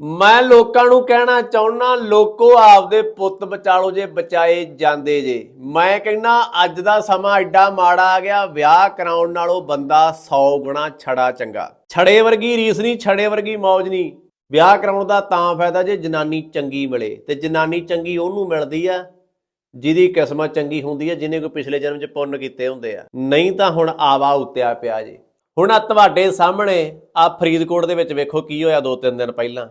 ਮੈਂ ਲੋਕਾਂ ਨੂੰ ਕਹਿਣਾ ਚਾਹੁੰਨਾ, ਲੋਕੋ ਆਪਦੇ ਪੁੱਤ ਬਚਾਲੋ ਜੇ, ਬਚਾਏ ਜਾਂਦੇ ਜੇ। ਮੈਂ ਕਹਿੰਨਾ, ਅੱਜ ਦਾ ਸਮਾਂ ਐਡਾ ਮਾੜਾ ਆ ਗਿਆ, ਵਿਆਹ ਕਰਾਉਣ ਨਾਲੋਂ ਬੰਦਾ 100 ਗੁਣਾ ਛੜਾ ਚੰਗਾ। ਛੜੇ ਵਰਗੀ ਰੀਸ ਨਹੀਂ, ਛੜੇ ਵਰਗੀ ਮੌਜ ਨਹੀਂ। ਵਿਆਹ ਕਰਾਉਣ ਦਾ ਤਾਂ ਫਾਇਦਾ ਜੇ ਜਨਾਨੀ ਚੰਗੀ ਮਿਲੇ, ਤੇ ਜਨਾਨੀ ਚੰਗੀ ਉਹਨੂੰ ਮਿਲਦੀ ਆ, ਜਿਹਦੀ ਕਿਸਮਤ ਚੰਗੀ ਹੁੰਦੀ ਹੈ ਜਿਹਨੇ ਕੋਈ ਪਿਛਲੇ ਜਨਮ 'ਚ ਪੁੰਨ ਕੀਤੇ ਹੁੰਦੇ ਆ। ਨਹੀਂ ਤਾਂ ਹੁਣ ਆਵਾ ਉੱਤਿਆ ਪਿਆ ਜੇ। ਹੁਣ ਆ ਤੁਹਾਡੇ ਸਾਹਮਣੇ ਆ ਫਰੀਦਕੋਟ ਦੇ ਵਿੱਚ ਵੇਖੋ ਕੀ ਹੋਇਆ ਦੋ ਤਿੰਨ ਦਿਨ ਪਹਿਲਾਂ।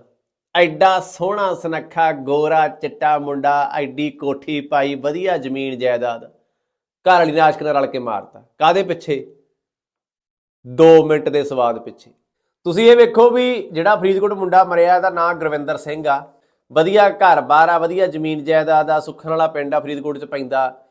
ਐਡਾ ਸੋਹਣਾ ਸੁਨੱਖਾ ਗੋਰਾ ਚਿੱਟਾ ਮੁੰਡਾ, ਐਡੀ ਕੋਠੀ ਪਾਈ, ਵਧੀਆ ਜ਼ਮੀਨ ਜਾਇਦਾਦ। ਘਰ ਵਾਲੀ ਨੇ ਆਸ਼ਕ ਨਾਲ ਰਲ ਕੇ ਮਾਰਤਾ। ਕਾਦੇ ਪਿੱਛੇ? 2 ਮਿੰਟ ਦੇ ਸਵਾਦ ਪਿੱਛੇ। ਤੁਸੀਂ ਇਹ ਵੇਖੋ ਵੀ ਜਿਹੜਾ ਫਰੀਦਕੋਟ ਮੁੰਡਾ ਮਰਿਆ, ਇਹਦਾ ਨਾਂ ਗੁਰਵਿੰਦਰ ਸਿੰਘ ਆ। ਵਧੀਆ ਘਰ-ਬਾਰ ਆ, ਵਧੀਆ ਜ਼ਮੀਨ ਜਾਇਦਾਦ ਆ, ਸੁੱਖਣ ਵਾਲਾ ਪਿੰਡ ਆ, ਫਰੀਦਕੋਟ ਚ ਪੈਂਦਾ।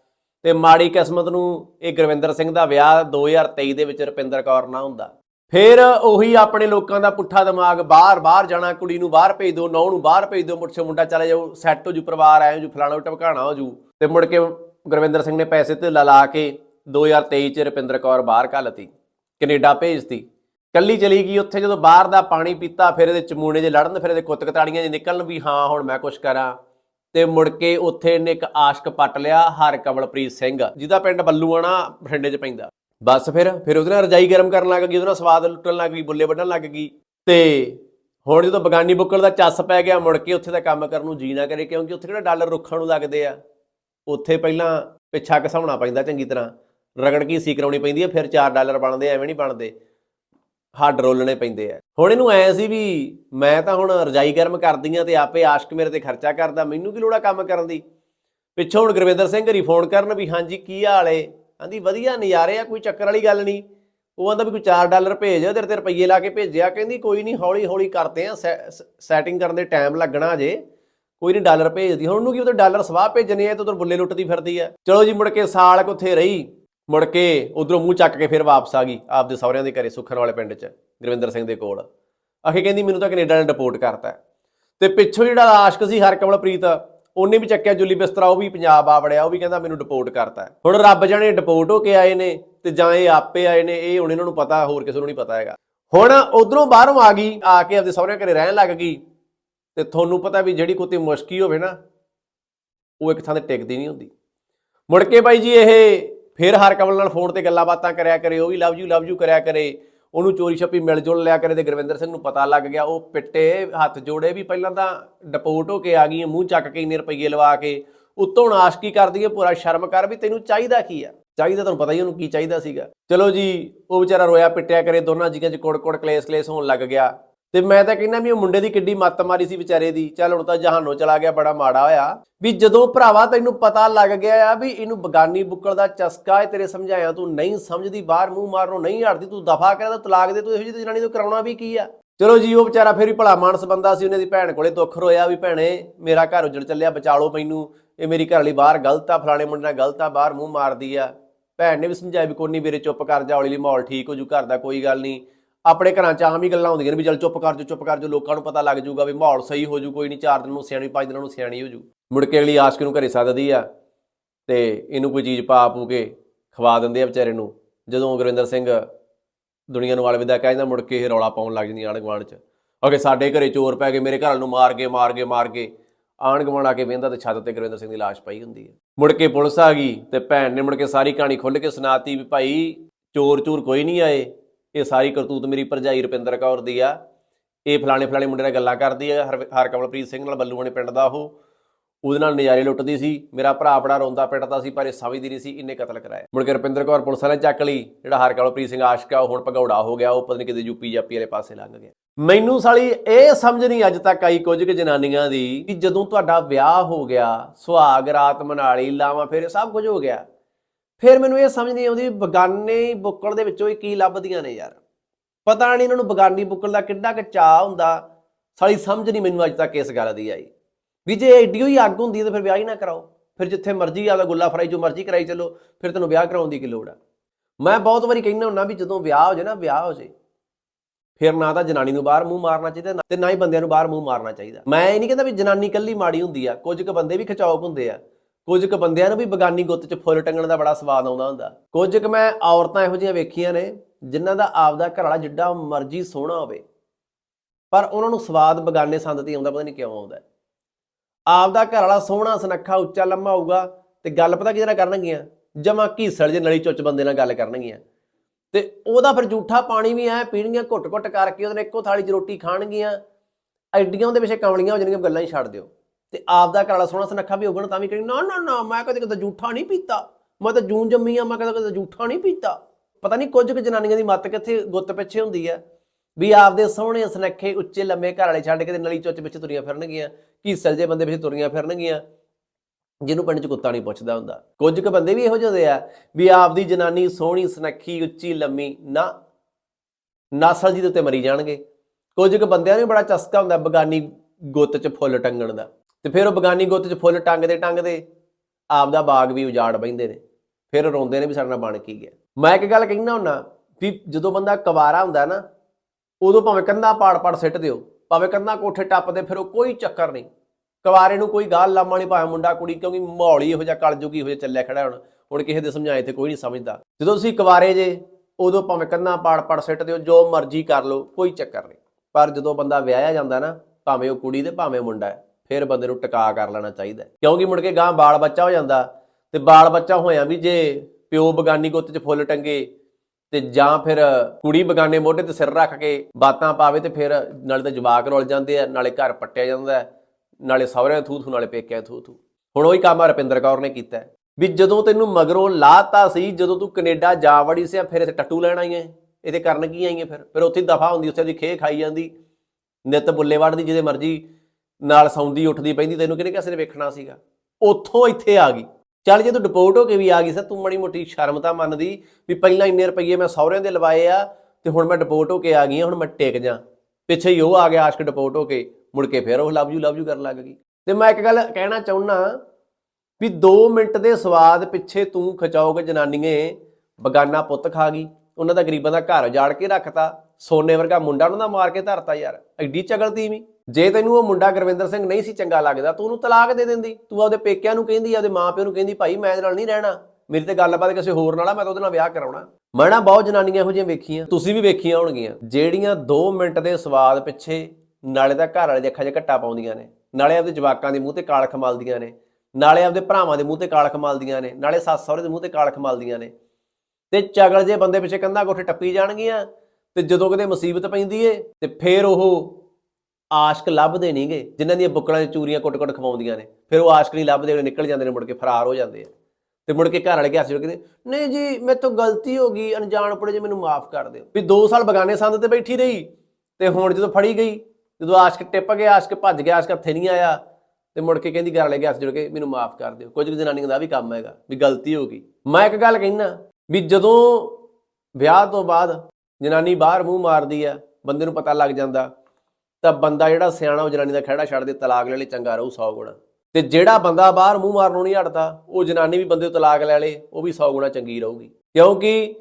ਤੇ ਮਾੜੀ ਕਿਸਮਤ ਨੂੰ ਇਹ ਗੁਰਵਿੰਦਰ ਸਿੰਘ ਦਾ ਵਿਆਹ 2023 ਦੇ ਵਿੱਚ ਰੁਪਿੰਦਰ ਕੌਰ ਨਾਲ ਹੁੰਦਾ। ਫਿਰ ਉਹੀ ਆਪਣੇ ਲੋਕਾਂ ਦਾ ਪੁੱਠਾ ਦਿਮਾਗ, ਬਾਹਰ ਬਾਹਰ ਜਾਣਾ, ਕੁੜੀ ਨੂੰ ਬਾਹਰ ਭੇਜ ਦਿਓ ਨੌ ਨੂੰ ਬਾਹਰ ਭੇਜ ਦਿਓ ਮੁੱਠੇ ਮੁੰਡਾ ਚਲੇ ਜਾਓ ਸੈੱਟ ਹੋ ਜੂ, ਪਰਿਵਾਰ ਆਏ ਹੋ ਜੂ, ਫਲਾਣਾ ਟਪਕਾਣਾ ਹੋ ਜੂ। ਤੇ ਮੁੜ ਕੇ ਗੁਰਵਿੰਦਰ ਸਿੰਘ ਨੇ ਪੈਸੇ ਤੇ ਲਾ ਕੇ 2023 ਚ ਰੁਪਿੰਦਰ ਕੌਰ ਬਾਹਰ ਘੱਲਤੀ ਕੈਨੇਡਾ ਭੇਜਤੀ ਕੱਲੀ ਚਲੀ ਗਈ, ਉੱਥੇ ਜਦੋਂ ਬਾਹਰ ਦਾ ਪਾਣੀ ਪੀਤਾ, ਫਿਰ ਇਹਦੇ ਚਮੂਣੇ ਜੇ ਲੜਨ, ਫਿਰ ਇਹਦੇ ਕੁੱਤ ਕਤਾੜੀਆਂ ਜੇ ਨਿਕਲਣ ਵੀ ਹਾਂ, ਹੁਣ ਮੈਂ ਕੁਛ ਕਰਾਂ। ਤੇ ਮੁੜ ਕੇ ਉੱਥੇ ਇਹਨੇ ਇੱਕ ਆਸ਼ਕ ਪੱਟ ਲਿਆ ਹਰ ਕਮਲਪ੍ਰੀਤ ਸਿੰਘ, ਜਿਹਦਾ ਪਿੰਡ ਬੱਲੂਆਣਾ, ਬਠਿੰਡੇ 'ਚ ਪੈਂਦਾ। ਬਸ ਫਿਰ ਫਿਰ ਉਹਦੇ ਨਾਲ ਰਜਾਈ ਗਰਮ ਕਰਨ ਲੱਗ ਗਈ, ਉਹਦੇ ਨਾਲ ਸਵਾਦ ਲੁੱਟਣ ਲੱਗ ਗਈ, ਬੁੱਲੇ ਵੱਢਣ ਲੱਗ ਗਈ। ਤੇ ਹੁਣ ਜਦੋਂ ਬਗਾਨੀ ਬੁੱਕਲ ਦਾ ਚੱਸ ਪੈ ਗਿਆ, ਮੁੜ ਕੇ ਉੱਥੇ ਦਾ ਕੰਮ ਕਰਨ ਨੂੰ ਜੀ ਨਾ ਕਰੇ, ਕਿਉਂਕਿ ਉੱਥੇ ਕਿਹੜਾ ਡਾਲਰ ਰੁੱਖਾਂ ਨੂੰ ਲੱਗਦੇ ਆ, ਉੱਥੇ ਪਹਿਲਾਂ ਪਿੱਛਾ ਘਸਾਉਣਾ ਪੈਂਦਾ ਚੰਗੀ ਤਰ੍ਹਾਂ। ਰਗੜ ਕੀ ਸੀ ਕਰਾਉਣੀ ਪੈਂਦੀ ਹੈ ਫਿਰ 4 ਡਾਲਰ ਬਣਦੇ, ਐਵੇਂ ਨਹੀਂ ਬਣਦੇ। ਹੱਡ ਰੋਲਣੇ ਪੈਂਦੇ ਆ। ਹੁਣ ਇਹਨੂੰ ਐ ਸੀ ਵੀ ਮੈਂ ਤਾਂ ਹੁਣ ਰਜਾਈ ਗਰਮ ਕਰਦੀ ਆ ਤੇ ਆਪੇ ਆਸ਼ਕ ਮੇਰੇ ਤੇ ਖਰਚਾ ਕਰਦਾ, ਮੈਨੂੰ ਕੀ ਲੋੜਾ ਕੰਮ ਕਰਨ ਦੀ? ਪਿੱਛੋਂ ਹੁਣ ਗੁਰਵਿੰਦਰ ਸਿੰਘ ਹਰੀ ਫੋਨ ਕਰਨ ਵੀ, ਹਾਂਜੀ, ਕੀ ਹਾਲ ਏ? ਆਂਦੀ, ਵਧੀਆ ਨਜ਼ਾਰੇ ਆ, ਕੋਈ ਚੱਕਰ ਵਾਲੀ ਗੱਲ ਨਹੀਂ। ਉਹ ਆਂਦਾ ਵੀ, ਕੋਈ 4 ਡਾਲਰ ਭੇਜ, ਤੇਰੇ ਤੇ ਰੁਪਈਏ ਲਾ ਕੇ ਭੇਜਿਆ। ਕਹਿੰਦੀ, ਕੋਈ ਨਹੀਂ ਹੌਲੀ ਹੌਲੀ ਕਰਦੇ ਆ ਸੈਟਿੰਗ ਕਰਨ ਦੇ ਟਾਈਮ ਲੱਗਣਾ ਜੇ। ਕੋਈ ਨਹੀਂ, ਡਾਲਰ ਭੇਜਦੀ। ਹੁਣ ਉਹਨੂੰ ਕੀ ਉਹਦੇ ਡਾਲਰ ਸਵਾਹ ਭੇਜਣੇ ਆ ਤੇ ਉਧਰ ਬੁੱਲੇ ਲੁੱਟਦੀ ਫਿਰਦੀ ਆ। ਚਲੋ ਜੀ, ਮੁੜ ਕੇ ਸਾਲ ਕੁ ਰਹੀ। ਮੁੜ ਕੇ ਉਧਰੋਂ ਮੂੰਹ ਚੱਕ ਕੇ ਫਿਰ ਵਾਪਸ ਆ ਗਈ, ਆਪਦੇ ਸਹੁਰਿਆਂ ਦੇ ਘਰੇ ਸੁੱਖਣ ਵਾਲੇ ਪਿੰਡ 'ਚ, ਗੁਰਵਿੰਦਰ ਸਿੰਘ ਦੇ ਕੋਲ। ਆਖੇ, ਕਹਿੰਦੀ, ਮੈਨੂੰ ਤਾਂ ਕੈਨੇਡਾ ਨੇ ਰਿਪੋਰਟ ਕਰਤਾ ਤੇ ਪਿੱਛੋਂ ਜਿਹੜਾ ਆਸ਼ਕ ਸੀ, ਹਰਕਮਲਪ੍ਰੀਤ ਉਹਨੇ ਵੀ ਚੱਕਿਆ ਜੁਲੀ ਬਿਸਤਰਾ, ਉਹ ਵੀ ਪੰਜਾਬ ਆ ਵੜਿਆ, ਉਹ ਵੀ ਕਹਿੰਦਾ ਮੈਨੂੰ ਡਿਪੋਰਟ ਕਰਤਾ ਹੁਣ ਰੱਬ ਜਾਣੇ ਡਿਪੋਰਟ ਹੋ ਕੇ ਆਏ ਨੇ ਤੇ ਜਾਂ ਇਹ ਆਪੇ ਆਏ ਨੇ, ਇਹ ਹੁਣ ਇਹਨਾਂ ਨੂੰ ਪਤਾ, ਹੋਰ ਕਿਸੇ ਨੂੰ ਨਹੀਂ ਪਤਾ ਹੈਗਾ। ਹੁਣ ਉਧਰੋਂ ਬਾਹਰੋਂ ਆ ਗਈ, ਆ ਕੇ ਆਪਦੇ ਸਹੁਰਿਆਂ ਘਰੇ ਰਹਿਣ ਲੱਗ ਗਈ ਤੇ ਤੁਹਾਨੂੰ ਪਤਾ ਵੀ ਜਿਹੜੀ ਕੋਈ ਮੁਸ਼ਕੀ ਹੋਵੇ ਨਾ, ਉਹ ਇੱਕ ਥਾਂ ਤੇ ਟਿਕਦੀ ਨਹੀਂ ਹੁੰਦੀ। ਮੁੜ ਕੇ ਬਾਈ ਜੀ ਇਹ ਫਿਰ ਹਰ ਕਮਲ ਨਾਲ ਫੋਨ ਤੇ ਗੱਲਾਂ ਬਾਤਾਂ ਕਰਿਆ ਕਰੇ, ਉਹ ਵੀ ਲਵ ਯੂ ਲਵ ਯੂ ਕਰਿਆ ਕਰੇ। ਉਹਨੂੰ ਚੋਰੀ ਛੱਪੀ ਮਿਲ ਜੁਲ ਲਿਆ ਕਰੇ ਤੇ ਗੁਰਵਿੰਦਰ ਸਿੰਘ ਨੂੰ ਪਤਾ ਲੱਗ ਗਿਆ, ਉਹ ਪਿੱਟੇ ਹੱਥ ਜੋੜੇ ਵੀ ਪਹਿਲਾਂ ਤਾਂ ਡਿਪੋਰਟ ਹੋ ਕੇ ਆ ਗਈ, ਮੂੰਹ ਚੱਕ ਕੇ ਇੰਨੇ ਰੁਪਈਏ ਲਵਾ ਕੇ, ਉੱਤੋਂ ਹੁਣ ਆਸ਼ਕੀ ਕਰਦੀ ਹੈ, ਪੂਰਾ ਸ਼ਰਮ ਕਰ ਵੀ ਤੈਨੂੰ ਚਾਹੀਦਾ ਕੀ ਆ? ਚਾਹੀਦਾ ਤੁਹਾਨੂੰ ਪਤਾ ਹੀ ਉਹਨੂੰ ਕੀ ਚਾਹੀਦਾ ਸੀਗਾ। ਚਲੋ ਜੀ, ਉਹ ਵਿਚਾਰਾ ਰੋਇਆ ਪਿੱਟਿਆ ਕਰੇ, ਦੋਨਾਂ ਜੀਆਂ 'ਚ ਕੋੜ-ਕੋੜ ਕਲੇਸ਼ ਕਲੇਸ਼ ਹੋਣ ਲੱਗ ਗਿਆ। ਤੇ ਮੈਂ ਤਾਂ ਕਹਿੰਦਾ ਵੀ ਉਹ ਮੁੰਡੇ ਦੀ ਕਿੱਡੀ ਮੱਤ ਮਾਰੀ ਸੀ ਵਿਚਾਰੇ ਦੀ। ਚੱਲ ਹੁਣ ਤਾਂ ਜਹਾਨੋਂ ਚਲਾ ਗਿਆ, ਬੜਾ ਮਾੜਾ ਹੋਇਆ। ਵੀ ਜਦੋਂ ਭਰਾਵਾ ਤੈਨੂੰ ਪਤਾ ਲੱਗ ਗਿਆ ਆ ਵੀ ਇਹਨੂੰ ਬਗਾਨੀ ਬੁੱਕਲ ਦਾ ਚਸਕਾ ਹੈ ਤੇਰੇ ਸਮਝਾਇਆ, ਤੂੰ ਨਹੀਂ ਸਮਝਦੀ, ਬਾਹਰ ਮੂੰਹ ਮਾਰਨੋਂ ਨਹੀਂ ਹਟਦੀ, ਤੂੰ ਦਫਾ ਕਰਿਆ ਤਾਂ ਤਲਾਕ ਦੇ, ਤੂੰ ਇਹੋ ਜਿਹੀ ਜਨਾਨੀ ਤੋਂ ਕਰਾਉਣਾ ਵੀ ਕੀ ਆ? ਚਲੋ ਜੀ, ਉਹ ਵਿਚਾਰਾ ਫੇਰ ਵੀ ਭਲਾ ਮਾਨਸ ਬੰਦਾ ਸੀ, ਉਹਨੇ ਦੀ ਭੈਣ ਕੋਲੇ ਦੁੱਖ ਰੋਇਆ ਵੀ ਭੈਣੇ, ਮੇਰਾ ਘਰ ਉਜੜ ਚੱਲਿਆ ਬਚਾ ਲਓ ਮੈਨੂੰ। ਇਹ ਮੇਰੀ ਘਰ ਵਾਲੀ ਬਾਹਰ ਗਲਤ ਆ, ਫਲਾਣੇ ਮੁੰਡੇ ਨਾਲ ਗਲਤ ਆ, ਬਾਹਰ ਮੂੰਹ ਮਾਰਦੀ ਆ। ਭੈਣ ਨੇ ਵੀ ਸਮਝਾਇਆ ਵੀ ਕੋਈ ਨਹੀਂ ਵੀਰੇ ਚੁੱਪ ਕਰ ਜਾ ਹੌਲੀ ਹੌਲੀ ਮਾਹੌਲ ਠੀਕ ਹੋ ਜੂ, ਘਰ ਦਾ ਕੋਈ ਗੱਲ ਨਹੀਂ। ਆਪਣੇ ਘਰਾਂ 'ਚ ਆਮ ਹੀ ਗੱਲਾਂ ਹੁੰਦੀਆਂ ਨੇ ਵੀ ਚਲ ਚੁੱਪ ਕਰ ਜੋ ਚੁੱਪ ਕਰ ਜੋ ਲੋਕਾਂ ਨੂੰ ਪਤਾ ਲੱਗ ਜੂਗਾ ਵੀ ਮਾਹੌਲ ਸਹੀ ਹੋ ਜੂ ਕੋਈ ਨਹੀਂ ਚਾਰ ਦਿਨ ਨੂੰ ਸਿਆਣੀ, ਪੰਜ ਦਿਨਾਂ ਨੂੰ ਸਿਆਣੀ ਹੋ ਜੂ ਮੁੜ ਕੇ ਅਗਲੀ ਆਸ਼ਕ ਨੂੰ ਘਰੇ ਸੱਦਦੀ ਆ? ਤੇ ਇਹਨੂੰ ਕੋਈ ਚੀਜ਼ ਪਾ ਪੂ ਕੇ ਖਵਾ ਦਿੰਦੇ ਆ ਵਿਚਾਰੇ ਨੂੰ। ਜਦੋਂ ਗੁਰਿੰਦਰ ਸਿੰਘ ਦੁਨੀਆ ਨੂੰ ਅਲਵਿਦਾ ਕਹਿੰਦਾ ਮੁੜ ਕੇ ਇਹ ਰੌਲਾ ਪਾਉਣ ਲੱਗ ਜਾਂਦੀ ਆਂਢ ਗੁਆਂਢ 'ਚ। ਅਗੇ ਸਾਡੇ ਘਰੇ ਚੋਰ ਪੈ ਗਏ, ਮੇਰੇ ਘਰ ਨੂੰ ਮਾਰ ਗਏ ਮਾਰ ਗਏ ਮਾਰ ਗਏ ਆਂਢ ਗੁਆਂਢ ਆ ਕੇ ਵੇਂਦਾ ਤੇ ਛੱਤ ਤੇ ਗੁਰਿੰਦਰ ਸਿੰਘ ਦੀ ਲਾਸ਼ ਪਈ ਹੁੰਦੀ ਹੈ ਮੁੜ ਕੇ ਪੁਲਿਸ ਆ ਗਈ ਤੇ ਭੈਣ ਨੇ ਮੁੜ ਕੇ ਸਾਰੀ ਕਹਾਣੀ ਖੁੱਲ੍ਹ ਕੇ ਸੁਣਾਤੀ ਵੀ ਭਾਈ ਚੋਰ ਚੂਰ ਕੋਈ ਨਹੀਂ ਆਏ। ਇਹ ਸਾਰੀ ਕਰਤੂਤ ਮੇਰੀ ਭਰਜਾਈ ਰੁਪਿੰਦਰ ਕੌਰ ਦੀ ਆ। ਇਹ ਫਲਾਣੇ ਫਲਾਣੇ ਮੁੰਡੇ ਨਾਲ ਗੱਲਾਂ ਕਰਦੀ ਆ। ਹਰ ਹਰਕਮਲਪ੍ਰੀਤ ਸਿੰਘ ਨਾਲ ਬੱਲੂਆਣੇ ਪਿੰਡ ਦਾ ਉਹ। ਉਹਦੇ ਨਾਲ ਨਜ਼ਾਰੇ ਲੁੱਟਦੀ ਸੀ। ਮੇਰਾ ਭਰਾ ਬੜਾ ਰੋਂਦਾ ਪਿੱਟਦਾ ਸੀ, ਪਰ ਇਹ ਸਮਝਦੀ ਨਹੀਂ ਸੀ, ਇੰਨੇ ਕਤਲ ਕਰਾਇਆ ਮੁੜ ਕੇ ਰੁਪਿੰਦਰ ਕੌਰ ਪੁਲਿਸ ਵਾਲਿਆਂ ਚੱਕ ਲਈ। ਜਿਹੜਾ ਹਰਕਮਲਪ੍ਰੀਤ ਸਿੰਘ ਆਸ਼ਕ, ਉਹ ਹੁਣ ਭਗੌੜਾ ਹੋ ਗਿਆ। ਉਹ ਪਤਾ ਨਹੀਂ ਕਿਤੇ ਯੂਪੀ ਜਾਪੀ ਵਾਲੇ ਪਾਸੇ ਲੰਘ ਗਿਆ। ਮੈਨੂੰ ਸਾਲੀ ਇਹ ਸਮਝ ਨਹੀਂ ਅੱਜ ਤੱਕ ਆਈ ਕੁਝ ਕੁ ਜਨਾਨੀਆਂ ਦੀ ਕਿ ਜਦੋਂ ਤੁਹਾਡਾ ਵਿਆਹ ਹੋ ਗਿਆ, ਸੁਹਾਗ, ਰਾਤ ਮਨਾਲੀ, ਲਾਵਾਂ, ਫਿਰ, ਸਭ ਕੁਝ ਹੋ ਗਿਆ। ਫਿਰ ਮੈਨੂੰ ਇਹ ਸਮਝ ਨਹੀਂ ਆਉਂਦੀ ਵੀ ਬਗਾਨੇ ਬੁੱਕਲ ਦੇ ਵਿੱਚੋਂ ਇਹ ਕੀ ਲੱਭਦੀਆਂ ਨੇ ਯਾਰ। ਪਤਾ ਨਹੀਂ ਇਹਨਾਂ ਨੂੰ ਬਗਾਨੀ ਬੁੱਕਲ ਦਾ ਕਿੰਨਾ ਕੁ ਚਾਹ ਹੁੰਦਾ, ਸਾਲੀ ਸਮਝ ਨਹੀਂ ਮੈਨੂੰ ਅੱਜ ਤੱਕ ਇਸ ਗੱਲ ਦੀ ਆਈ। ਵੀ ਜੇ ਐਡੀਓ ਹੀ ਅੱਗ ਹੁੰਦੀ ਹੈ ਤਾਂ ਫਿਰ ਵਿਆਹ ਹੀ ਨਾ ਕਰਾਓ। ਫਿਰ ਜਿੱਥੇ ਮਰਜ਼ੀ ਆਦਾ ਗੁੱਲਾ ਫਰਾਈ ਜੋ ਮਰਜ਼ੀ ਕਰਾਈ ਚੱਲੋ, ਫਿਰ ਤੈਨੂੰ ਵਿਆਹ ਕਰਾਉਣ ਦੀ ਕੀ ਲੋੜ ਆ? ਮੈਂ ਬਹੁਤ ਵਾਰੀ ਕਹਿੰਦਾ ਹੁੰਨਾ ਵੀ ਜਦੋਂ ਵਿਆਹ ਹੋ ਜੇ ਨਾ, ਵਿਆਹ ਹੋ ਜੇ। ਫਿਰ ਨਾ ਤਾਂ ਜਨਾਨੀ ਨੂੰ ਬਾਹਰ ਮੂੰਹ ਮਾਰਨਾ ਚਾਹੀਦਾ ਨਾ- ਤੇ ਨਾ ਹੀ ਬੰਦਿਆਂ ਨੂੰ ਬਾਹਰ ਮੂੰਹ ਮਾਰਨਾ ਚਾਹੀਦਾ। ਮੈਂ ਇਹ ਨਹੀਂ ਕਹਿੰਦਾ ਵੀ ਜਨਾਨੀ ਇਕੱਲੀ ਮਾੜੀ ਹੁੰਦੀ ਆ, ਕੁਝ ਕੁ ਬੰਦੇ ਵੀ ਖਚਾਉਕ ਹੁੰਦੇ ਆ। ਕੁਝ ਕੁ ਬੰਦਿਆਂ ਨੂੰ ਵੀ ਬਗਾਨੀ ਗੁੱਤ 'ਚ ਫੁੱਲ ਟੰਗਣ ਦਾ ਬੜਾ ਸਵਾਦ ਆਉਂਦਾ ਹੁੰਦਾ। ਕੁਝ ਕੁ ਮੈਂ ਔਰਤਾਂ ਇਹੋ ਜਿਹੀਆਂ ਵੇਖੀਆਂ ਨੇ, ਜਿਨ੍ਹਾਂ ਦਾ ਆਪਦਾ ਘਰ ਵਾਲਾ ਜਿੱਡਾ ਮਰਜ਼ੀ ਸੋਹਣਾ ਹੋਵੇ, ਪਰ ਉਹਨਾਂ ਨੂੰ ਸਵਾਦ ਬਗਾਨੇ ਸੰਦ ਤੇ ਆਉਂਦਾ, ਪਤਾ ਨਹੀਂ ਕਿਉਂ ਆਉਂਦਾ। ਆਪਦਾ ਘਰ ਵਾਲਾ ਸੋਹਣਾ ਸੁਨੱਖਾ, ਉੱਚਾ, ਲੰਮਾ ਹੋਊਗਾ ਤੇ ਗੱਲ ਪਤਾ ਕਿਹਦੇ ਨਾਲ ਕਰਨਗੀਆਂ? ਜਮਾ ਘੀਸੜ ਜੇ ਨਲੀ ਚੁੱਚ ਬੰਦੇ ਨਾਲ ਗੱਲ ਕਰਨਗੀਆਂ। ਤੇ ਉਹਦਾ ਫਿਰ ਝੂਠਾ ਪਾਣੀ ਵੀ ਐ ਪੀਣਗੀਆਂ, ਘੁੱਟ-ਘੁੱਟ ਕਰਕੇ ਉਹਦੇ ਨਾਲ ਇੱਕੋ ਥਾਲੀ 'ਚ ਰੋਟੀ ਖਾਣਗੀਆਂ। ਐਡੀਆਂ ਉਹਦੇ ਪਿੱਛੇ ਕਮਲੀਆਂ ਹੋ ਜਾਣਗੀਆਂ, ਗੱਲਾਂ ਹੀ ਛੱਡ ਦਿਓ। ਤੇ ਆਪਦਾ ਘਰ ਵਾਲਾ ਸੋਹਣਾ ਸੁਨੱਖਾ ਵੀ ਹੋਗਣ ਤਾਂ ਵੀ ਕਹਿੰਦੀ, ਨਾ ਨਾ ਨਾ, ਮੈਂ ਕਦੇ ਕਦੇ ਜੂਠਾ ਨਹੀਂ ਪੀਤਾ। ਮੈਂ ਤਾਂ ਜੂਨ ਜੰਮੀ ਆ, ਮੈਂ ਕਦੇ ਕਦੇ ਜੂਠਾ ਨਹੀਂ ਪੀਤਾ। ਪਤਾ ਨਹੀਂ ਕੁਝ ਕੁ ਜਨਾਨੀਆਂ ਦੀ ਮੱਤ ਕਿੱਥੇ ਗੁੱਤ ਪਿੱਛੇ ਹੁੰਦੀ ਹੈ ਵੀ ਆਪਦੇ ਸੋਹਣੇ ਸੁਨੱਖੇ ਉੱਚੇ ਲੰਮੇ ਘਰ ਵਾਲੇ ਛੱਡ ਕੇ ਤੇ ਨਲੀ ਚੁੱਚ ਵਿੱਚ ਤੁਰੀਆਂ ਫਿਰਨਗੀਆਂ, ਘੀਸਲ ਜੇ ਬੰਦੇ ਵਿੱਚ ਤੁਰੀਆਂ ਫਿਰਨਗੀਆਂ। ਜਿਹਨੂੰ ਪਿੰਡ 'ਚ ਕੁੱਤਾ ਨਹੀਂ ਪੁੱਛਦਾ ਹੁੰਦਾ। ਕੁਝ ਕੁ ਬੰਦੇ ਵੀ ਇਹੋ ਜਿਹੇ ਹੁੰਦੇ ਆ, ਵੀ ਆਪਦੀ ਜਨਾਨੀ ਸੋਹਣੀ, ਸੁਨੱਖੀ, ਉੱਚੀ, ਲੰਮੀ ਨਾ, ਨਸਲ ਜੀ ਦੇ ਉੱਤੇ ਮਰੀ ਜਾਣਗੇ। ਕੁਝ ਕੁ ਬੰਦਿਆਂ ਨੂੰ ਵੀ ਬੜਾ ਚਸਕਾ ਹੁੰਦਾ ਬਗਾਨੀ ਗੁੱਤ 'ਚ ਫੁੱਲ ਟੰਗਣ ਦਾ। ਤੇ ਫਿਰ ਉਹ ਬਗਾਨੀ ਗੁੱਤ 'ਚ ਫੁੱਲ ਟੰਗਦੇ ਟੰਗਦੇ ਆਪ ਦਾ ਬਾਗ ਵੀ ਉਜਾੜ ਬੈਂਦੇ ਨੇ, ਫਿਰ ਰੋਂਦੇ ਨੇ ਵੀ ਸਾਡੇ ਨਾਲ ਬਣ ਕੀ ਗਿਆ। ਮੈਂ ਇੱਕ ਗੱਲ ਕਹਿਣਾ ਹੁੰਨਾ ਵੀ ਜਦੋਂ ਬੰਦਾ ਕਵਾਰਾ ਹੁੰਦਾ ਨਾ, ਉਦੋਂ ਭਾਵੇਂ ਕੰਧਾਂ ਪਾੜ-ਪਾੜ ਸਿੱਟ ਦਿਓ, ਭਾਵੇਂ ਕੰਧਾਂ ਕੋਠੇ ਟੱਪਦੇ ਫਿਰ ਉਹ ਕੋਈ ਚੱਕਰ ਨਹੀਂ। ਕਵਾਰੇ ਨੂੰ ਕੋਈ ਗਾਲ ਲਾਮਾ ਨਹੀਂ ਭਾਵੇਂ ਮੁੰਡਾ ਕੁੜੀ, ਕਿਉਂਕਿ ਮਾਹੌਲ ਹੀ ਇਹੋ ਜਿਹਾ ਕਲਯੁਗੀ ਇਹੋ ਜਿਹਾ ਚੱਲਿਆ ਖੜਾ ਹੁਣ ਹੁਣ ਕਿਸੇ ਦੇ ਸਮਝਾਏ ਤੇ ਕੋਈ ਨਹੀਂ ਸਮਝਦਾ। ਜਦੋਂ ਤੁਸੀਂ ਕੁਵਾਰੇ ਜੇ, ਉਦੋਂ ਭਾਵੇਂ ਕੰਧਾਂ ਪਾੜ-ਪਾੜ ਸਿੱਟ ਦਿਓ, ਜੋ ਮਰਜ਼ੀ ਕਰ ਲਓ, ਕੋਈ ਚੱਕਰ ਨਹੀਂ। ਪਰ ਜਦੋਂ ਬੰਦਾ ਵਿਆਹਿਆ ਜਾਂਦਾ ਨਾ, ਭਾਵੇਂ ਉਹ ਕੁੜੀ ਤੇ ਭਾਵੇਂ ਮੁੰਡਾ ਹੈ ਫਿਰ ਬੰਦੇ ਨੂੰ ਟਿਕਾ ਕਰ ਲੈਣਾ ਚਾਹੀਦਾ। ਕਿਉਂਕਿ ਮੁੜ ਕੇ ਗਾਂ ਬਾਲ ਬੱਚਾ ਹੋ ਜਾਂਦਾ ਤੇ ਬਾਲ ਬੱਚਾ ਹੋਇਆ ਵੀ ਜੇ ਪਿਓ ਬਗਾਨੀ ਗੁੱਤ 'ਚ ਫੁੱਲ ਟੰਗੇ ਤੇ ਜਾਂ ਫਿਰ ਕੁੜੀ ਬਗਾਨੇ ਮੋਢੇ ਤੇ ਸਿਰ ਰੱਖ ਕੇ ਬਾਤਾਂ ਪਾਵੇ ਤੇ ਫਿਰ ਨਾਲੇ ਤਾਂ ਜਵਾਕ ਰੁੱਲ ਜਾਂਦੇ ਆ, ਨਾਲੇ ਘਰ ਪੱਟਿਆ ਜਾਂਦਾ ਨਾਲੇ ਸਹੁਰੇ ਥੂ ਥੂ ਨਾਲੇ ਪੇਕਿਆ ਥੂ ਥੂ ਹੁਣ ਉਹੀ ਕੰਮ ਰਪਿੰਦਰ ਕੌਰ ਨੇ ਕੀਤਾ ਵੀ ਜਦੋਂ ਤੈਨੂੰ ਮਗਰੋਂ ਲਾਤਾ ਸੀ, ਜਦੋਂ ਤੂੰ ਕੈਨੇਡਾ ਜਾ ਵੜੀ ਸੀ, ਫਿਰ ਇੱਥੇ ਟੱਟੂ ਲੈਣ ਆਈ ਆਈਆਂ। ਇਹਦੇ ਕਰਨ ਕੀ ਆਈਆਂ ਫਿਰ? ਫਿਰ ਉੱਥੇ ਦਫਾ ਹੁੰਦੀ, ਉੱਥੇ ਦੀ ਖੇ ਖਾਈ ਜਾਂਦੀ, ਨਿਤ ਬੁੱਲੇ ਦੀ ਜਿਹਦੇ ਮਰਜ਼ੀ ਨਾਲ ਸੌਂਦੀ ਉੱਠਦੀ ਪੈਂਦੀ, ਤੈਨੂੰ ਕਿਹਨੇ ਕਿਸੇ ਨੇ ਵੇਖਣਾ ਸੀਗਾ? ਉੱਥੋਂ ਇੱਥੇ ਆ ਗਈ। ਚੱਲ ਜੇ ਤੂੰ ਡਿਪੋਰਟ ਹੋ ਕੇ ਵੀ ਆ ਗਈ ਸਰ, ਤੂੰ ਮੜੀ ਮੋਟੀ ਸ਼ਰਮ ਤਾਂ ਮੰਨਦੀ ਵੀ ਪਹਿਲਾਂ ਇੰਨੇ ਰੁਪਏ ਮੈਂ ਸਹੁਰਿਆਂ ਦੇ ਲਵਾਏ ਆ ਤੇ ਹੁਣ ਮੈਂ ਡਿਪੋਰਟ ਹੋ ਕੇ ਆ ਗਈ ਹਾਂ ਹੁਣ ਮੈਂ ਟਿਕ ਜਾ। ਪਿੱਛੇ ਹੀ ਉਹ ਆ ਗਿਆ ਆਸ਼ਕ ਡਿਪੋਰਟ ਹੋ ਕੇ, ਮੁੜ ਕੇ ਫਿਰ ਉਹ ਲਵ ਯੂ ਲਵ ਯੂ ਕਰਨ ਲੱਗ ਗਈ। ਤੇ ਮੈਂ ਇੱਕ ਗੱਲ ਕਹਿਣਾ ਚਾਹੁੰਨਾ ਵੀ 2 ਮਿੰਟ ਦੇ ਸਵਾਦ ਪਿੱਛੇ ਤੂੰ ਖਚਾਓਗੇ ਜਨਾਨੀਏ, ਬਗਾਨਾ ਪੁੱਤ ਖਾ ਗਈ, ਉਹਨਾਂ ਦਾ ਗਰੀਬਾਂ ਦਾ ਘਰ ਉਜਾੜ ਕੇ ਰੱਖਤਾ, ਸੋਨੇ ਵਰਗਾ ਮੁੰਡਾ ਉਹਨਾਂ ਦਾ ਮਾਰ ਕੇ ਧਰਤਾ ਯਾਰ, ਐਡੀ ਚਗਲਤੀ ਵੀ। ਜੇ ਤੈਨੂੰ ਉਹ ਮੁੰਡਾ ਗੁਰਵਿੰਦਰ ਸਿੰਘ ਨਹੀਂ ਸੀ ਚੰਗਾ ਲੱਗਦਾ, ਤੂੰ ਉਹਨੂੰ ਤਲਾਕ ਦੇ ਦਿੰਦੀ। ਤੂੰ ਆਪਦੇ ਪੇਕਿਆਂ ਨੂੰ ਕਹਿੰਦੀ, ਆਪਦੇ ਮਾਪਿਆਂ ਨੂੰ ਕਹਿੰਦੀ, ਭਾਈ, ਮੈਂ ਇਹਦੇ ਨਾਲ ਨਹੀਂ ਰਹਿਣਾ। ਮੇਰੀ ਤੇ ਗੱਲਬਾਤ ਕਿਸੇ ਹੋਰ ਨਾਲ ਆ, ਮੈਂ ਤਾਂ ਉਹਦੇ ਨਾਲ ਵਿਆਹ ਕਰਾਉਣਾ। ਮੈਂ ਨਾ ਬਹੁਤ ਜਨਾਨੀਆਂ ਇਹੋ ਜਿਹੀਆਂ ਵੇਖੀਆਂ, ਤੁਸੀਂ ਵੀ ਵੇਖੀਆਂ ਹੋਣਗੀਆਂ, ਜਿਹੜੀਆਂ 2 ਮਿੰਟ ਦੇ ਸਵਾਦ ਪਿੱਛੇ ਨਾਲੇ ਤਾਂ ਘਰ ਵਾਲੇ ਦੇ ਅੱਖਾਂ 'ਚ ਘੱਟਾ ਪਾਉਂਦੀਆਂ ਨੇ। ਨਾਲੇ ਆਪਦੇ ਜਵਾਕਾਂ ਦੇ ਮੂੰਹ ਤੇ ਕਾਲਖ ਮਲਦੀਆਂ ਨੇ। ਨਾਲੇ ਆਪਦੇ ਭਰਾਵਾਂ ਦੇ ਮੂੰਹ ਤੇ ਕਾਲਖ ਮਲਦੀਆਂ ਨੇ। ਨਾਲੇ ਸੱਸ ਸਹੁਰੇ ਦੇ ਮੂੰਹ ਤੇ ਕਾਲਖ ਮਲਦੀਆਂ ਨੇ। ਤੇ ਚਗਲ ਜੇ ਬੰਦੇ ਪਿੱਛੇ ਕੰਧਾਂ ਕੋਠੇ ਟੱਪੀ ਜਾਣਗੀਆਂ, ਤੇ ਜਦੋਂ ਕਿਤੇ ਮੁਸੀਬਤ ਪੈਂਦੀ ਏ, ਤੇ ਫੇਰ ਉਹ ਆਸ਼ਕ ਲੱਭਦੇ ਨਹੀਂਗੇ ਜਿਨ੍ਹਾਂ ਦੀਆਂ ਬੁੱਕਲਾਂ 'ਚ ਚੂਰੀਆਂ ਕੁੱਟ-ਕੁੱਟ ਖਵਾਉਂਦੀਆਂ ਨੇ, ਫਿਰ ਉਹ ਆਸ਼ਕ ਨਹੀਂ ਲੱਭਦੇ ਉਹ ਨਿਕਲ ਜਾਂਦੇ ਨੇ ਮੁੜ ਕੇ, ਫਰਾਰ ਹੋ ਜਾਂਦੇ ਆ। ਤੇ ਮੁੜ ਕੇ ਘਰ ਵਾਲੇ ਕੇ ਹੱਸ ਕਹਿੰਦੇ, ਨਹੀਂ ਜੀ, ਮੇਰੇ ਤੋਂ ਗਲਤੀ ਹੋ ਗਈ ਅਣਜਾਣਪੁਣੇ ਜੇ ਮੈਨੂੰ ਮਾਫ ਕਰ ਦਿਓ। ਵੀ 2 ਸਾਲ ਬਗਾਨੇ ਸੰਦ ਤੇ ਬੈਠੀ ਰਹੀ, ਤੇ ਹੁਣ ਜਦੋਂ ਫੜੀ ਗਈ, ਜਦੋਂ ਆਸ਼ਕ ਟਿੱਪ ਗਿਆ ਆਸ਼ਕ ਭੱਜ ਗਿਆ, ਆਸ਼ਕ ਹੱਥੇ ਨਹੀਂ ਆਇਆ, ਤੇ ਮੁੜ ਕੇ ਕਹਿੰਦੀ, ਘਰ ਵਾਲੇ ਕੇ ਹੱਸ ਜੁੜ ਕੇ ਮੈਨੂੰ ਮਾਫ ਕਰ ਦਿਓ। ਕੁਝ ਕੁ ਜਨਾਨੀਆਂ ਦਾ ਵੀ ਕੰਮ ਹੈਗਾ, ਵੀ ਗਲਤੀ ਹੋ ਗਈ। ਮੈਂ ਇੱਕ ਗੱਲ ਕਹਿਣਾ ਵੀ ਜਦੋਂ ਵਿਆਹ ਤੋਂ ਬਾਅਦ ਜਨਾਨੀ ਬਾਹਰ ਮੂੰਹ ਮਾਰਦੀ ਆ, ਬੰਦੇ ਨੂੰ ਪਤਾ ਲੱਗ ਜਾਂਦਾ ਤਾਂ ਬੰਦਾ ਜਿਹੜਾ ਸਿਆਣਾ ਉਹ ਜਨਾਨੀ ਦਾ ਖਹਿੜਾ ਛੱਡ ਦੇ, ਤਲਾਕ ਲੈ ਲੈ, ਚੰਗਾ ਰਹੂ 100 ਗੁਣਾ। ਤੇ ਜਿਹੜਾ ਬੰਦਾ ਬਾਹਰ ਮੂੰਹ ਮਾਰਨੋਂ ਨਹੀਂ ਹਟਦਾ, ਉਹ ਜਨਾਨੀ ਵੀ ਬੰਦੇ ਤੋਂ ਤਲਾਕ ਲੈ ਲੇ, ਉਹ ਵੀ 100 ਗੁਣਾ ਚੰਗੀ ਰਹੂਗੀ। ਕਿਉਂਕਿ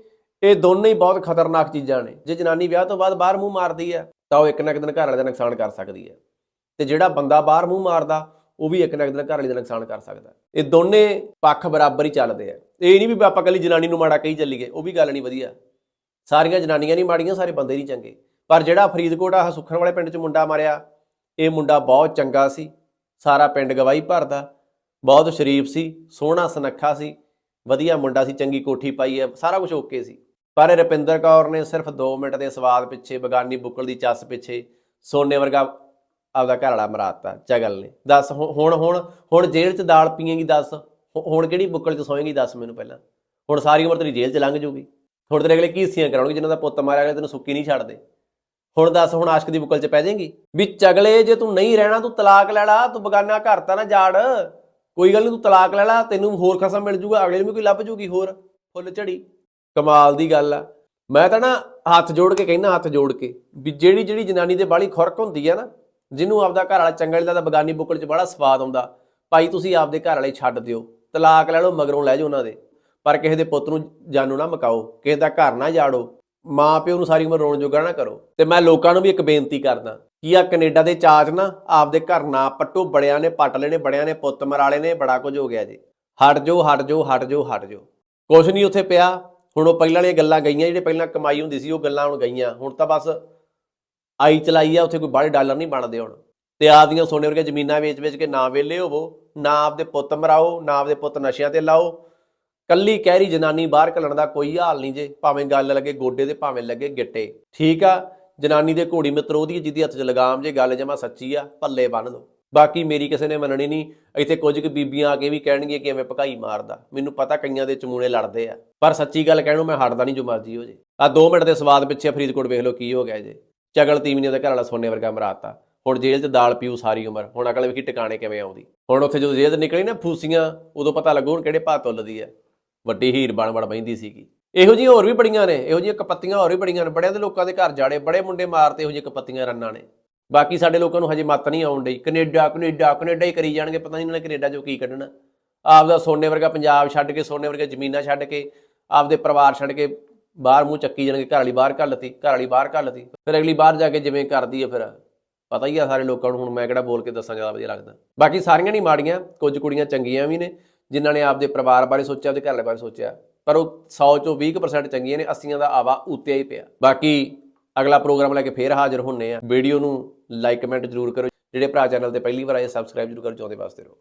ਇਹ ਦੋਨੇ ਹੀ ਬਹੁਤ ਖਤਰਨਾਕ ਚੀਜ਼ਾਂ ਨੇ। ਜੇ ਜਨਾਨੀ ਵਿਆਹ ਤੋਂ ਬਾਅਦ ਬਾਹਰ ਮੂੰਹ ਮਾਰਦੀ ਹੈ, ਤਾਂ ਉਹ ਇੱਕ ਨਾ ਇੱਕ ਦਿਨ ਘਰ ਵਾਲੇ ਦਾ ਨੁਕਸਾਨ ਕਰ ਸਕਦੀ ਹੈ। ਤੇ ਜਿਹੜਾ ਬੰਦਾ ਬਾਹਰ ਮੂੰਹ ਮਾਰਦਾ, ਉਹ ਵੀ ਇੱਕ ਨਾ ਇੱਕ ਦਿਨ ਘਰ ਵਾਲੇ ਦਾ ਨੁਕਸਾਨ ਕਰ ਸਕਦਾ ਇਹ ਦੋਨੇ ਪੱਖ ਬਰਾਬਰ ਹੀ ਚੱਲਦੇ ਆ। ਇਹ ਨਹੀਂ ਵੀ ਆਪਾਂ ਕੱਲੀ ਜਨਾਨੀ ਨੂੰ ਮਾੜਾ ਕਹੀ ਚੱਲੀਏ, ਉਹ ਵੀ ਗੱਲ ਨਹੀਂ ਵਧੀਆ। ਸਾਰੀਆਂ ਜਨਾਨੀਆਂ ਨਹੀਂ ਮਾੜੀਆਂ, ਸਾਰੇ ਬੰਦੇ ਨਹੀਂ ਚੰਗੇ। ਪਰ ਜਿਹੜਾ ਫਰੀਦਕੋਟ ਆ ਸੁਖਣ ਵਾਲੇ ਪਿੰਡ 'ਚ ਮੁੰਡਾ ਮਾਰਿਆ, ਇਹ ਮੁੰਡਾ ਬਹੁਤ ਚੰਗਾ ਸੀ, ਸਾਰਾ ਪਿੰਡ ਗਵਾਹੀ ਭਰਦਾ, ਬਹੁਤ ਸ਼ਰੀਫ ਸੀ, ਸੋਹਣਾ ਸੁਨੱਖਾ ਸੀ, ਵਧੀਆ ਮੁੰਡਾ ਸੀ, ਚੰਗੀ ਕੋਠੀ ਪਾਈ ਹੈ, ਸਾਰਾ ਕੁਝ ਓਕੇ ਸੀ। ਪਰ ਰਪਿੰਦਰ ਕੌਰ ਨੇ ਸਿਰਫ 2 ਮਿੰਟ ਦੇ ਸਵਾਦ ਪਿੱਛੇ, ਬਗਾਨੀ ਬੁੱਕਲ ਦੀ ਚੱਸ ਪਿੱਛੇ ਸੋਨੇ ਵਰਗਾ ਆਪਦਾ ਘਰ ਵਾਲਾ ਮਰਾਤਾ ਚਗਲ ਨੇ। ਦੱਸ, ਹੁ- ਹੁਣ ਹੁਣ ਹੁਣ ਜੇਲ੍ਹ 'ਚ ਦਾਲ ਪੀਏਗੀ, ਦੱਸ ਹੁਣ ਕਿਹੜੀ ਬੁੱਕਲ 'ਚ ਸੋਏਗੀ, ਦੱਸ ਮੈਨੂੰ ਪਹਿਲਾਂ। ਹੁਣ ਸਾਰੀ ਉਮਰ ਤੇਰੀ ਜੇਲ੍ਹ 'ਚ ਲੰਘ ਜੂਗੀ। ਹੁਣ ਤੇਰੇ ਅਗਲੇ ਕੀਸੀਆਂ ਕਰਾਉਣਗੇ, ਜਿਨ੍ਹਾਂ ਦਾ ਪੁੱਤ ਮਾਰਿਆ ਗਿਆ ਤੈਨੂੰ ਸੁੱਕੀ ਨਹੀਂ ਛੱਡਦੇ। ਹੁਣ ਦੱਸ, ਹੁਣ ਆਸ਼ਕ ਦੀ ਬੁੱਕਲ 'ਚ ਪੈ ਜਾਏਗੀ? ਵੀ ਚਗਲੇ ਜੇ ਤੂੰ ਨਹੀਂ ਰਹਿਣਾ, ਤੂੰ ਤਲਾਕ ਲੈ ਲਾ, ਤੂੰ ਬਗਾਨਾ ਘਰ ਤਾਂ ਨਾ ਜਾੜ। ਕੋਈ ਗੱਲ ਨਹੀਂ, ਤੂੰ ਤਲਾਕ ਲੈ ਲਾ, ਤੈਨੂੰ ਹੋਰ ਖਸਮ ਮਿਲ ਜੂਗਾ, ਅਗਲੇ ਨੂੰ ਵੀ ਕੋਈ ਲੱਭ ਜੂਗੀ ਹੋਰ, ਫੁੱਲ ਝੜੀ। ਕਮਾਲ ਦੀ ਗੱਲ ਆ। ਮੈਂ ਤਾਂ ਨਾ ਹੱਥ ਜੋੜ ਕੇ ਕਹਿੰਦਾ, ਹੱਥ ਜੋੜ ਕੇ, ਵੀ ਜਿਹੜੀ ਜਿਹੜੀ ਜਨਾਨੀ ਦੇ ਬਾਲੀ ਖੁਰਕ ਹੁੰਦੀ ਆ ਨਾ, ਜਿਹਨੂੰ ਆਪਦਾ ਘਰ ਵਾਲਾ ਚੰਗਾ ਲੱਗਦਾ ਤਾਂ ਬਗਾਨੀ ਬੁੱਕਲ 'ਚ ਬੜਾ ਸਵਾਦ ਆਉਂਦਾ, ਭਾਈ ਤੁਸੀਂ ਆਪਦੇ ਘਰ ਵਾਲੇ ਛੱਡ ਦਿਓ, ਤਲਾਕ ਲੈ ਲਓ ਮਗਰੋਂ ਲੈ ਜਾਓ ਉਹਨਾਂ ਦੇ। ਪਰ ਕਿਸੇ ਦੇ ਪੁੱਤ ਨੂੰ ਜਾਨੂ ਨਾ ਮਕਾਓ, ਕਿਸੇ ਦਾ ਘਰ ਨਾ ਜਾੜੋ। ਮਾਂ ਪਿਓ ਨੂੰ ਸਾਰੀ ਉਮਰ ਰੋਣ ਜੋਗਾ ਨਾ ਕਰੋ। ਤੇ ਮੈਂ ਲੋਕਾਂ ਨੂੰ ਵੀ ਇੱਕ ਬੇਨਤੀ ਕਰਦਾ, ਕਿ ਆ ਕੈਨੇਡਾ ਦੇ ਚਾਚ ਨਾ ਆਪਦੇ ਘਰ ਨਾ ਪੱਟੋ, ਬੜਿਆਂ ਨੇ ਪੱਟ ਲੈਣੇ, ਬੜਿਆਂ ਨੇ ਪੁੱਤ ਮਰਾਲੇ ਨੇ, ਬੜਾ ਕੁਝ ਹੋ ਗਿਆ ਜੀ। ਹਟ ਜਾਓ ਹਟ ਜਾਓ, ਹਟ ਜੋ ਹਟ ਜਾਓ। ਕੁਛ ਨਹੀਂ ਉੱਥੇ ਪਿਆ। ਹੁਣ ਉਹ ਪਹਿਲਾਂ ਵਾਲੀਆਂ ਗੱਲਾਂ ਗਈਆਂ, ਜਿਹੜੇ ਪਹਿਲਾਂ ਕਮਾਈ ਹੁੰਦੀ ਸੀ, ਉਹ ਗੱਲਾਂ ਹੁਣ ਗਈਆਂ। ਹੁਣ ਤਾਂ ਬਸ ਆਈ ਚਲਾਈ ਆ, ਉੱਥੇ ਕੋਈ ਬਾਹਲੇ ਡਾਲਰ ਨਹੀਂ ਬਣਦੇ ਹੁਣ। ਤੇ ਆਪਦੀਆਂ ਸੋਨੇ ਵਰਗੇ ਜ਼ਮੀਨਾਂ ਵੇਚ-ਵੇਚ ਕੇ ਨਾ ਵੇਲੇ ਹੋਵੋ, ਨਾ ਆਪਦੇ ਪੁੱਤ ਮਰਾਓ, ਨਾ ਆਪਦੇ ਪੁੱਤ ਨਸ਼ਿਆਂ ਤੇ ਲਾਓ। ਕੱਲੀ ਕਹਿਰੀ ਜਨਾਨੀ ਬਾਹਰ ਕੱਲਣ ਦਾ ਕੋਈ ਹਾਲ ਨਹੀਂ ਜੇ, ਭਾਵੇਂ ਗੱਲ ਲੱਗੇ ਗੋਡੇ ਤੇ ਭਾਵੇਂ ਲੱਗੇ ਗਿੱਟੇ। ਠੀਕ ਆ, ਜਨਾਨੀ ਦੇ ਘੋੜੀ ਮਿੱਤਰ ਉਹਦੀ ਜਿਹਦੀ ਹੱਥ 'ਚ ਲਗਾਮ ਜੇ, ਗੱਲ ਜਮਾ ਸੱਚੀ ਆ, ਪੱਲੇ ਬੰਨ ਦੋ। ਬਾਕੀ ਮੇਰੀ ਕਿਸੇ ਨੇ ਮੰਨਣੀ ਨਹੀਂ, ਇੱਥੇ ਕੁਝ ਕੁ ਬੀਬੀਆਂ ਆ ਕੇ ਵੀ ਕਹਿਣਗੀਆਂ ਕਿ ਐਵੇਂ ਭਕਾਈ ਮਾਰਦਾ। ਮੈਨੂੰ ਪਤਾ ਕਈਆਂ ਦੇ ਚਮੂਣੇ ਲੜਦੇ ਆ, ਪਰ ਸੱਚੀ ਗੱਲ ਕਹਿਣੋਂ ਮੈਂ ਹਟਦਾ ਨਹੀਂ ਜੋ ਮਰਜ਼ੀ ਹੋ ਜੇ। ਆ 2 ਮਿੰਟ ਦੇ ਸਵਾਦ ਪਿੱਛੇ ਫਰੀਦਕੋਟ ਵੇਖ ਲਓ ਕੀ ਹੋ ਗਿਆ ਜੇ। ਚਗਲ ਤੀਵੀਆਂ ਦੇ ਘਰ ਵਾਲਾ ਸੋਨੇ ਵਰਗਾ ਮਰਾਤਾ। ਹੁਣ ਜੇਲ੍ਹ 'ਚ ਦਾਲ ਪੀਊ ਸਾਰੀ ਉਮਰ, ਹੁਣ ਅਗਲੇ ਵੇਖੀ ਟਿਕਾਣੇ ਕਿਵੇਂ ਆਉਂਦੀ। ਹੁਣ ਉੱਥੇ ਜਦੋਂ ਜੇਲ੍ਹ ਨਿਕਲੀ ਨਾ ਫੂਸੀਆਂ, ਉਦੋਂ ਪਤਾ ਲੱਗੂ ਹੁਣ ਕਿਹੜੇ ਭਾਅ ਤੁੱਲਦੀ ਆ। ਵੱਡੀ ਹੀਰ ਬਣ ਬਣ ਬੈਂਦੀ ਸੀਗੀ। ਇਹੋ ਜਿਹੀਆਂ ਹੋਰ ਵੀ ਬੜੀਆਂ ਨੇ, ਇਹੋ ਜਿਹੀਆਂ ਕਪੱਤੀਆਂ ਹੋਰ ਵੀ ਬੜੀਆਂ ਨੇ, ਬੜਿਆਂ ਦੇ ਲੋਕਾਂ ਦੇ ਘਰ ਜਾੜੇ, ਬੜੇ ਮੁੰਡੇ ਮਾਰਤੇ ਇਹੋ ਜਿਹੀਆਂ ਕਪੱਤੀਆਂ ਰੰਨਾਂ ਨੇ। ਬਾਕੀ ਸਾਡੇ ਲੋਕਾਂ ਨੂੰ ਹਜੇ ਮੱਤ ਨਹੀਂ ਆਉਣ ਡਈ। ਕੈਨੇਡਾ ਕੈਨੇਡਾ ਕੈਨੇਡਾ ਹੀ ਕਰੀ ਜਾਣਗੇ, ਪਤਾ ਨਹੀਂ ਇਹਨਾਂ ਨੇ ਕੈਨੇਡਾ ਚੋਂ ਕੀ ਕੱਢਣਾ। ਆਪਦਾ ਸੋਨੇ ਵਰਗਾ ਪੰਜਾਬ ਛੱਡ ਕੇ, ਸੋਨੇ ਵਰਗਾ ਜ਼ਮੀਨਾਂ ਛੱਡ ਕੇ, ਆਪਦੇ ਪਰਿਵਾਰ ਛੱਡ ਕੇ ਬਾਹਰ ਮੂੰਹ ਚੱਕੀ ਜਾਣਗੇ, ਘਰ ਵਾਲੀ ਬਾਹਰ ਘੱਲਤੀ, ਘਰ ਵਾਲੀ ਬਾਹਰ ਘੱਲਤੀ। ਫਿਰ ਅਗਲੀ ਬਾਹਰ ਜਾ ਕੇ ਜਿਵੇਂ ਕਰਦੀ ਹੈ ਫਿਰ, ਪਤਾ ਹੀ ਆ ਸਾਰੇ ਲੋਕਾਂ ਨੂੰ, ਹੁਣ ਮੈਂ ਕਿਹੜਾ ਬੋਲ ਕੇ ਦੱਸਾਂ ਜ਼ਿਆਦਾ ਵਧੀਆ ਲੱਗਦਾ ਬਾਕੀ ਸਾਰੀਆਂ ਨਹੀਂ ਮਾੜੀਆਂ, ਕੁਝ ਕੁੜੀਆਂ ਚੰਗੀਆਂ ਵੀ ਨੇ ਜਿਨ੍ਹਾਂ ਨੇ ਆਪਦੇ ਪਰਿਵਾਰ ਬਾਰੇ ਸੋਚਿਆ, ਆਪਦੇ ਘਰਲੇ ਬਾਰੇ ਸੋਚਿਆ, ਪਰ ਉਹ 100 ਚੋਂ 20% ਚੰਗੀਆਂ ਨੇ 80 ਦਾ ਆਵਾ ਉੱਤੇ ਹੀ ਪਿਆ। ਬਾਕੀ ਅਗਲਾ ਪ੍ਰੋਗਰਾਮ ਲੈ ਕੇ ਫੇਰ ਹਾਜ਼ਰ ਹੁੰਨੇ ਆ। ਵੀਡੀਓ ਨੂੰ ਲਾਈਕ, ਕਮੈਂਟ ਜ਼ਰੂਰ ਕਰੋ। ਜਿਹੜੇ ਭਰਾ ਚੈਨਲ ਤੇ ਪਹਿਲੀ ਵਾਰ ਆਏ, ਸਬਸਕ੍ਰਾਈਬ ਜ਼ਰੂਰ ਕਰੋ ਚਾਹੁੰਦੇ ਵਾਸਤੇ ਰਹੋ।